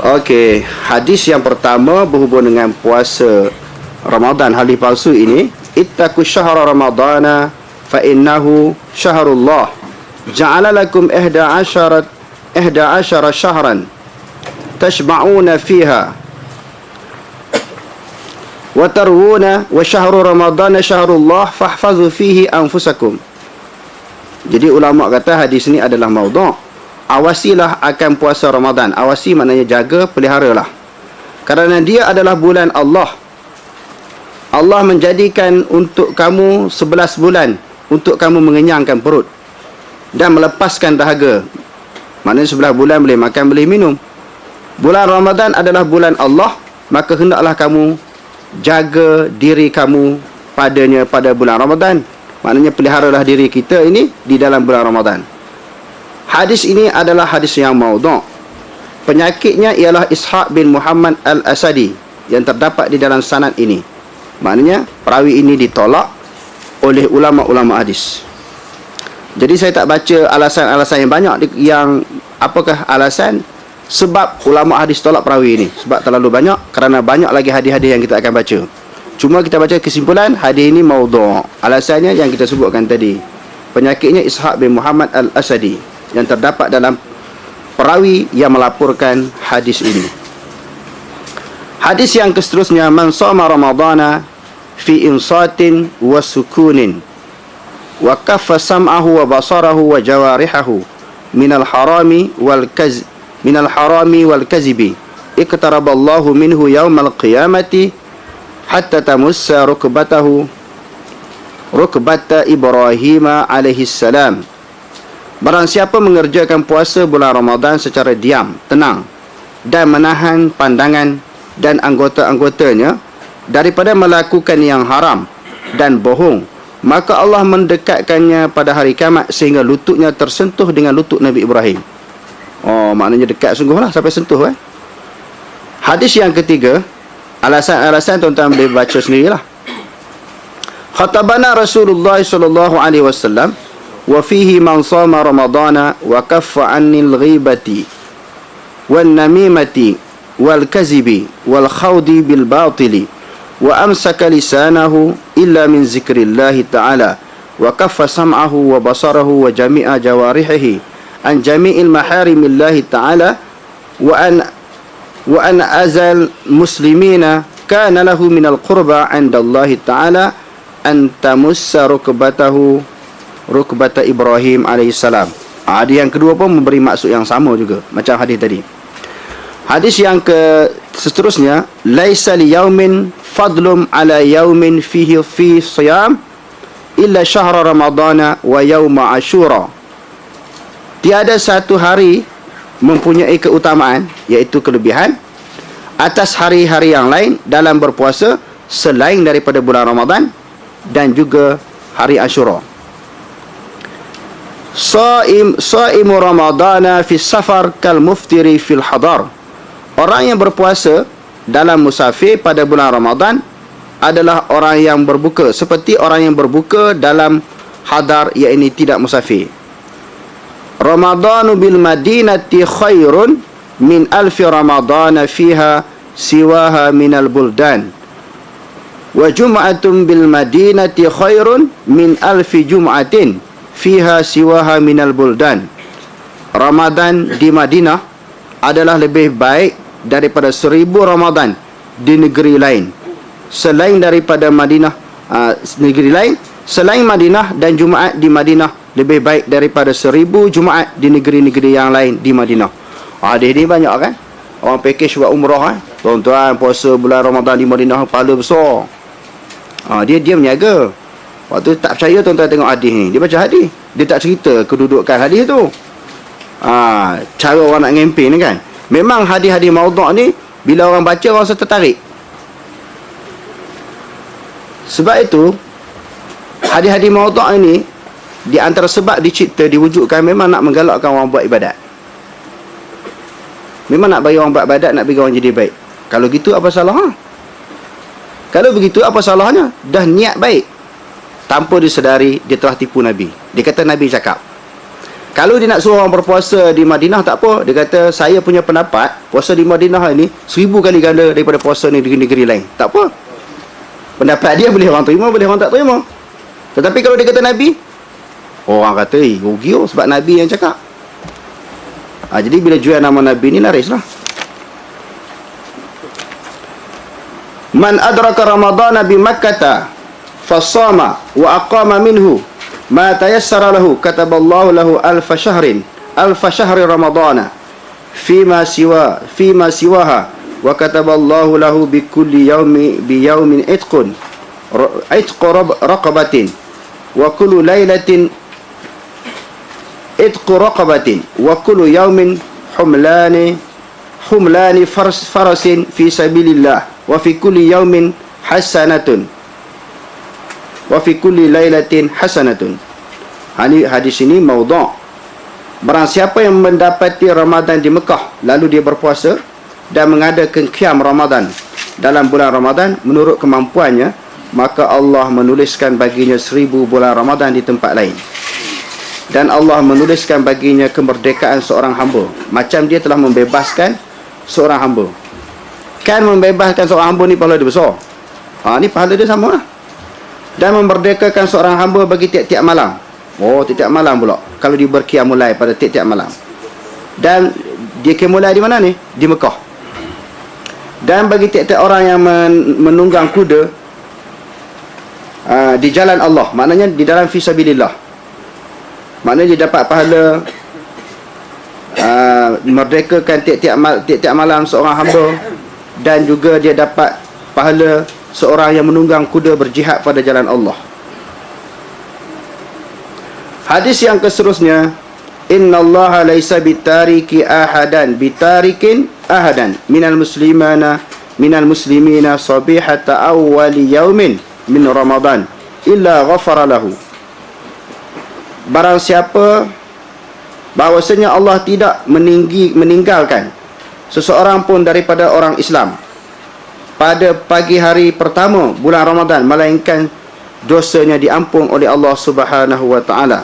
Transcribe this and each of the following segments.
Okey, hadis yang pertama berhubung dengan puasa Ramadan hari palsu ini, ittaqu syahra ramadana fa innahu syahrullah. Ja'ala lakum ihda asharat ihda ashara syahran tashba'una fiha wa tarwuna wa syahru ramadana syahrullah fahfazu fihi anfusakum. Jadi ulama kata hadis ini adalah maudhu' awasilah akan puasa Ramadan. Awasi maknanya jaga, peliharalah. Kerana dia adalah bulan Allah. Allah menjadikan untuk kamu sebelas bulan untuk kamu mengenyangkan perut dan melepaskan dahaga. Maknanya sebelah bulan boleh makan, boleh minum. Bulan Ramadan adalah bulan Allah, maka hendaklah kamu jaga diri kamu padanya pada bulan Ramadan. Maknanya peliharalah diri kita ini di dalam bulan Ramadan. Hadis ini adalah hadis yang maudhu'. Penyakitnya ialah Ishaq bin Muhammad Al-Asadi yang terdapat di dalam sanad ini. Maknanya perawi ini ditolak oleh ulama-ulama hadis. Jadi saya tak baca alasan-alasan yang banyak yang apakah alasan sebab ulama hadis tolak perawi ini sebab terlalu banyak kerana banyak lagi hadis-hadis yang kita akan baca. Cuma kita baca kesimpulan hadis ini maudhu'. Alasannya yang kita sebutkan tadi. Penyakitnya Ishaq bin Muhammad Al-Asadi yang terdapat dalam perawi yang melaporkan hadis ini. Hadis yang seterusnya man sama ramadana fi insatin wa sukunin wa kaffa sam'ahu wa basarahu wa jawarihahu min al-harami wal kaz min al-harami wal kazibi iqtaraballahu minhu yawmal qiyamati hatta tamussa rukbatahu rukbata Ibrahim alaihi salam Barang siapa mengerjakan puasa bulan Ramadan secara diam, tenang dan menahan pandangan dan anggota-anggotanya daripada melakukan yang haram dan bohong, maka Allah mendekatkannya pada hari kiamat sehingga lututnya tersentuh dengan lutut Nabi Ibrahim. Oh, maknanya dekat sungguhlah sampai sentuh eh. Hadis yang ketiga, alasan-alasan tuan-tuan boleh baca sendirilah. Khatabana Rasulullah sallallahu alaihi wasallam وفيه من صام رمضان وكف عن الغيبة والنميمة والكذب والخوض بالباطل وأمسك لسانه إلا من ذكر الله تعالى وكف سمعه وبصره وجميع جوارحه عن جميع المحارم الله تعالى وأن وأن أزل المسلمين كان له من القربى عند الله تعالى أن تمس ركبته rukbata Ibrahim alaihissalam. Hadis yang kedua pun memberi maksud yang sama juga macam hadis tadi. Hadis yang ke seterusnya laisa liyaumin fadlum ala yaumin fihi fi siyam illa syahr ramadana wa yaum ashura. Tiada satu hari mempunyai keutamaan iaitu kelebihan atas hari-hari yang lain dalam berpuasa selain daripada bulan Ramadan dan juga hari Ashura. Saim saimu Ramadana fi safar kal muftiri fil hadar. Orang yang berpuasa dalam musafir pada bulan Ramadan adalah orang yang berbuka seperti orang yang berbuka dalam hadar iaitu tidak musafir. Ramadanu bil Madinati khairun min alfi Ramadana fiha siwaha min al buldan. Wa jum'atun bil Madinati khairun min alfi jum'atin fiha siwaha minal buldan. Ramadan di Madinah adalah lebih baik daripada seribu Ramadan di negeri lain. Selain daripada Madinah uh, negeri lain selain Madinah dan Jumaat di Madinah lebih baik daripada seribu Jumaat di negeri-negeri yang lain di Madinah. Hadis ni banyak kan? Orang package buat umrah kan tuan-tuan puasa bulan Ramadan di Madinah pahala besar. Ha, dia dia menyaga Waktu tak percaya tuan-tuan tengok hadis ni. Dia baca hadis. Dia tak cerita kedudukan hadis tu. Ha, cara orang nak ngempen kan. Memang hadis-hadis maudhu' ni bila orang baca orang rasa tertarik. Sebab itu hadis-hadis maudhu' ini di antara sebab dicipta diwujudkan memang nak menggalakkan orang buat ibadat. Memang nak bagi orang buat ibadat nak bagi orang jadi baik. Kalau gitu apa salah? Ha? Kalau begitu apa salahnya? Dah niat baik tanpa disedari dia telah tipu Nabi. Dia kata Nabi cakap. Kalau dia nak suruh orang berpuasa di Madinah tak apa. Dia kata saya punya pendapat puasa di Madinah ini seribu kali ganda daripada puasa ni di negeri lain. Tak apa. Pendapat dia boleh orang terima, boleh orang tak terima. Tetapi kalau dia kata Nabi, orang kata, eh, rugi oh, sebab Nabi yang cakap. Ha, jadi bila jual nama Nabi ni laris lah. Man adraka Ramadhan bi Makkah فصام وأقام منه ما تيسر له كتب الله له ألف شهر ألف شهر رمضان. فيما سوى فيما سواها وكتب الله له بكل يوم بيوم عتق عتق رقبة. وكل ليلة عتق رقبة. وكل يوم حملان حملان فرس, فرس في سبيل الله. وفي كل يوم حسنة. Wa fi kulli lailatin hasanatun. Hadis ini maudhu'. Barang siapa yang mendapati Ramadan di Mekah lalu dia berpuasa dan mengadakan qiyam Ramadan dalam bulan Ramadan menurut kemampuannya maka Allah menuliskan baginya seribu bulan Ramadan di tempat lain. Dan Allah menuliskan baginya kemerdekaan seorang hamba. Macam dia telah membebaskan seorang hamba. Kan membebaskan seorang hamba ni pahala dia besar. Ha, ni pahala dia sama lah dan memerdekakan seorang hamba bagi tiap-tiap malam. Oh, tiap-tiap malam pula. Kalau dia berkiam mulai pada tiap-tiap malam. Dan dia mulai di mana ni? Di Mekah. Dan bagi tiap-tiap orang yang menunggang kuda uh, di jalan Allah, maknanya di dalam fisabilillah. Maknanya dia dapat pahala uh, merdekakan tiap-tiap tiap-tiap malam seorang hamba dan juga dia dapat pahala seorang yang menunggang kuda berjihad pada jalan Allah. Hadis yang keseterusnya, Inna Allah laisa bitariki ahadan bitarikin ahadan minal muslimana minal muslimina sabihata awwali yaumin min Ramadan illa ghafara lahu. Barang siapa bahwasanya Allah tidak meninggi, meninggalkan seseorang pun daripada orang Islam pada pagi hari pertama bulan Ramadan melainkan dosanya diampun oleh Allah Subhanahu wa taala.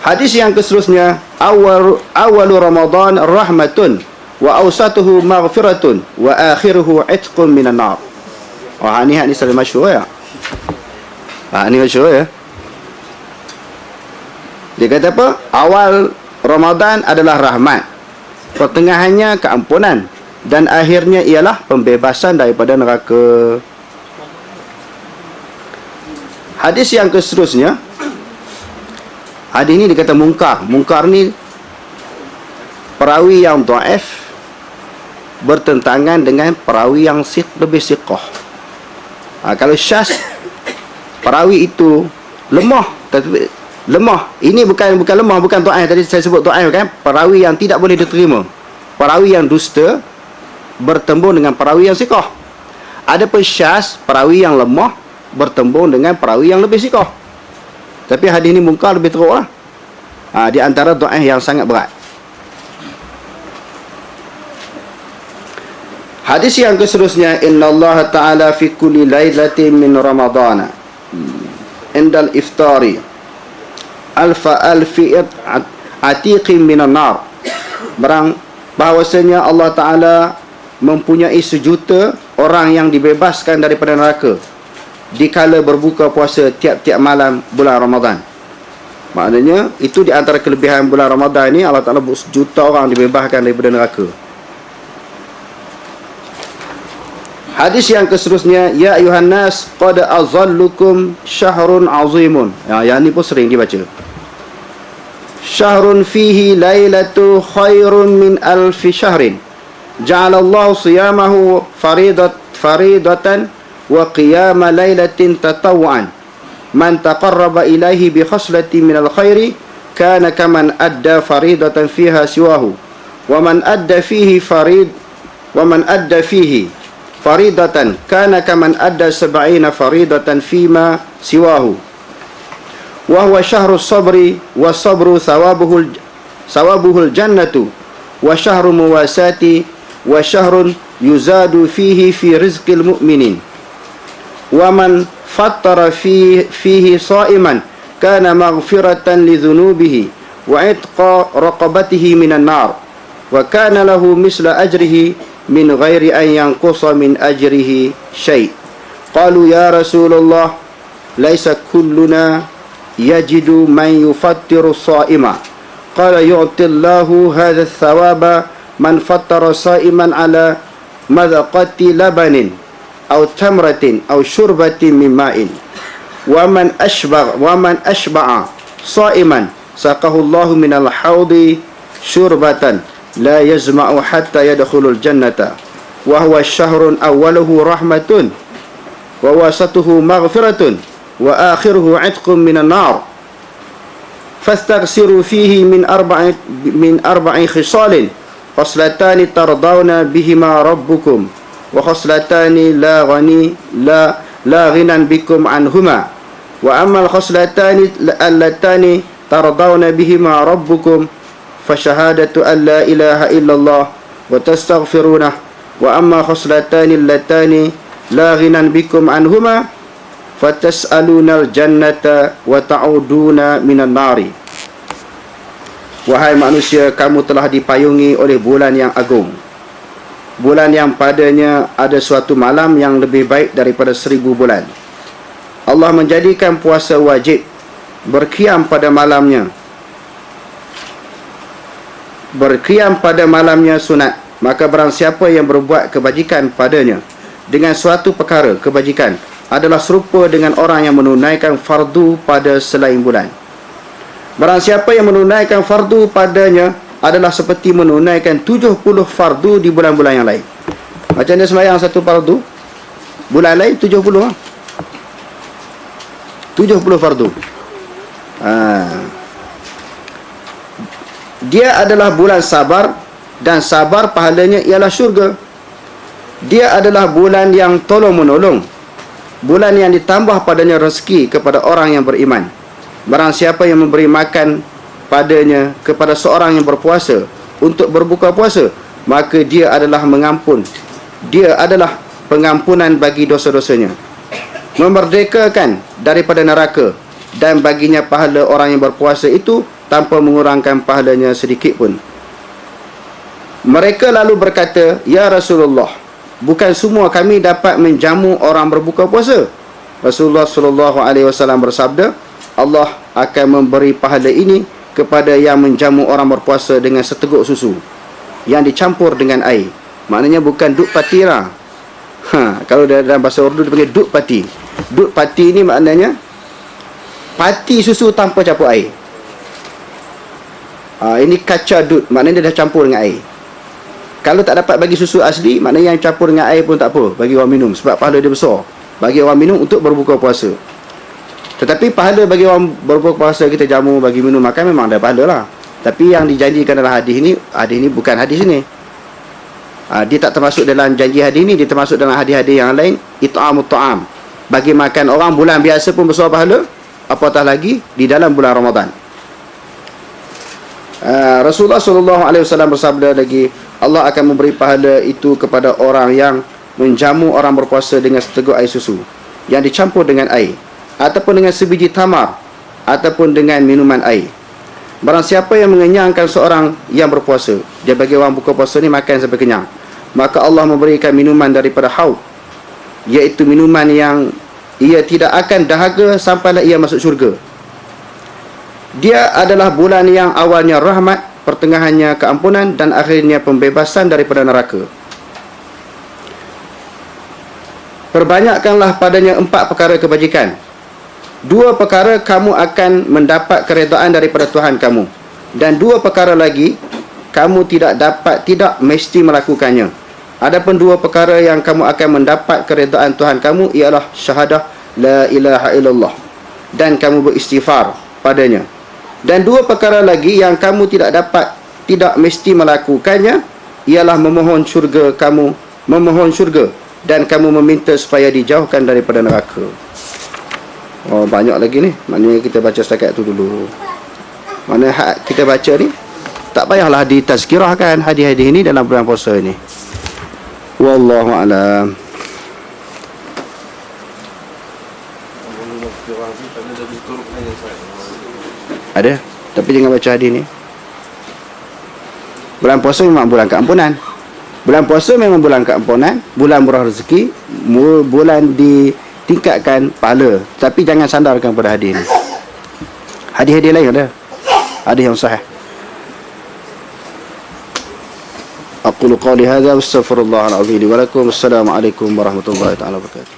Hadis yang keseterusnya awal awal Ramadan rahmatun wa awsatuhu maghfiratun wa akhiruhu itqun minan nar. Wah ini hadis yang masyhur ya. Ah ini masyhur ya. Dia kata apa? Awal Ramadan adalah rahmat pertengahannya keampunan dan akhirnya ialah pembebasan daripada neraka. Hadis yang keseterusnya hadis ini dikata mungkar. Mungkar ni perawi yang daif bertentangan dengan perawi yang sik lebih siqah. Ha, kalau syas perawi itu lemah tapi lemah. Ini bukan bukan lemah bukan tuan tadi saya sebut tuan kan? Perawi yang tidak boleh diterima. Perawi yang dusta bertembung dengan perawi yang sikoh ada syas perawi yang lemah bertembung dengan perawi yang lebih sikoh tapi hadis ini muka lebih teruk lah. Ha, di antara tuan yang sangat berat. Hadis yang keseterusnya Inna Allah Ta'ala fi kulli laylatin min Ramadana. Indal iftari alfa alfi atiqin minan nar. Barang bahawasanya Allah taala mempunyai sejuta orang yang dibebaskan daripada neraka dikala berbuka puasa tiap-tiap malam bulan Ramadan. Maknanya itu di antara kelebihan bulan Ramadan ini Allah taala sejuta orang dibebaskan daripada neraka Hadis yang keseterusnya ya ayuhan nas qad azallukum syahrun azimun. Ya yang ni pun sering dibaca. Syahrun fihi lailatu khairun min alfi syahrin. Ja'ala Allah siyamahu faridat faridatan wa qiyama lailatin tatawwan. Man taqarraba ilaihi bi khaslati min al khairi kana kaman adda faridatan fiha siwahu. Wa man adda fihi farid wa man adda fihi faridatan kana kaman adda sab'ina faridatan fima siwahu wa huwa syahru sabri wa sabru thawabuhu thawabuhu jannatu wa syahru muwasati wa syahrun yuzadu fihi fi rizqil mu'minin wa man fattara fi fihi sa'iman kana maghfiratan li dhunubihi wa itqa من غير أن ينقص من أجره شيء. قالوا يا رسول الله ليس كلنا يجد من يفطر الصائم قال يعطي الله هذا الثواب من فطر صائما على مذقة لبن أو تمرة أو شربة من ماء. ومن أشبع ومن أشبع صائما سقه الله من الحوض شربة. Wa man ashba'a sa'iman saqahu Allahu min al-hawdi syurbatan la yazma'u hatta yadkhulul jannata wa huwa syahrun awwaluhu rahmatun wa wasatuhu maghfiratun wa akhiruhu 'itqun minan nar fastaghsiru fihi min arba'i min arba'i khisalin khaslatani tardawna bihima rabbukum wa khaslatani la ghani la la ghinan bikum anhuma wa amma al-khaslatani allatani tardawna bihima rabbukum فشهادة أن لا إله إلا الله وتستغفرونه وأما خصلتان اللتان لا غنى بكم عنهما فتسألون الجنة وتعودون من النار Wahai manusia, kamu telah dipayungi oleh bulan yang agung. Bulan yang padanya ada suatu malam yang lebih baik daripada seribu bulan. Allah menjadikan puasa wajib berkiam pada malamnya berkiam pada malamnya sunat maka barang siapa yang berbuat kebajikan padanya dengan suatu perkara kebajikan adalah serupa dengan orang yang menunaikan fardu pada selain bulan. Barang siapa yang menunaikan fardu padanya adalah seperti menunaikan 70 fardu di bulan-bulan yang lain. Macam mana sembahyang satu fardu? Bulan lain 70 ha? 70 fardu. Haa dia adalah bulan sabar dan sabar pahalanya ialah syurga. Dia adalah bulan yang tolong menolong bulan yang ditambah padanya rezeki kepada orang yang beriman. Barang siapa yang memberi makan padanya kepada seorang yang berpuasa untuk berbuka puasa maka dia adalah mengampun. Dia adalah pengampunan bagi dosa-dosanya. Memerdekakan daripada neraka dan baginya pahala orang yang berpuasa itu tanpa mengurangkan pahalanya sedikit pun. Mereka lalu berkata, Ya Rasulullah, bukan semua kami dapat menjamu orang berbuka puasa. Rasulullah sallallahu alaihi wasallam bersabda, Allah akan memberi pahala ini kepada yang menjamu orang berpuasa dengan seteguk susu yang dicampur dengan air. Maknanya bukan duk patira. Ha, kalau dalam bahasa Urdu dipanggil duk pati. Duk pati ini maknanya pati susu tanpa campur air. Ha, ini kaca dud, maknanya dia dah campur dengan air. Kalau tak dapat bagi susu asli, maknanya yang campur dengan air pun tak apa bagi orang minum sebab pahala dia besar. Bagi orang minum untuk berbuka puasa. Tetapi pahala bagi orang berbuka puasa kita jamu bagi minum makan memang ada pahala lah. Tapi yang dijanjikan dalam hadis ini, hadis ini bukan hadis ini. Ha, dia tak termasuk dalam janji hadis ini, dia termasuk dalam hadis-hadis yang lain, it'amut ta'am. Bagi makan orang bulan biasa pun besar pahala, apatah lagi di dalam bulan Ramadan. Uh, Rasulullah sallallahu alaihi wasallam bersabda lagi Allah akan memberi pahala itu kepada orang yang menjamu orang berpuasa dengan seteguk air susu yang dicampur dengan air ataupun dengan sebiji tamar ataupun dengan minuman air. Barang siapa yang mengenyangkan seorang yang berpuasa dia bagi orang buka puasa ni makan sampai kenyang maka Allah memberikan minuman daripada haud iaitu minuman yang ia tidak akan dahaga sampailah ia masuk syurga dia adalah bulan yang awalnya rahmat, pertengahannya keampunan dan akhirnya pembebasan daripada neraka. Perbanyakkanlah padanya empat perkara kebajikan. Dua perkara kamu akan mendapat keredaan daripada Tuhan kamu. Dan dua perkara lagi kamu tidak dapat tidak mesti melakukannya. Adapun dua perkara yang kamu akan mendapat keredaan Tuhan kamu ialah syahadah la ilaha illallah dan kamu beristighfar padanya. Dan dua perkara lagi yang kamu tidak dapat tidak mesti melakukannya ialah memohon syurga kamu memohon syurga dan kamu meminta supaya dijauhkan daripada neraka. Oh banyak lagi ni. Maknanya kita baca setakat tu dulu. Mana kita baca ni tak payahlah ditazkirahkan hadis-hadis ini dalam bulan puasa ini. Wallahu a'lam. Thank you. Ada. Tapi jangan baca hadis ni. Bulan puasa memang bulan keampunan. Bulan puasa memang bulan keampunan, bulan murah rezeki, mu- bulan ditingkatkan pahala. Tapi jangan sandarkan pada hadis ni. Hadis-hadis lain ada. Hadis yang sahih. أقول قولي هذا واستغفر الله العظيم لي ولكم السلام عليكم ورحمة الله تعالى وبركاته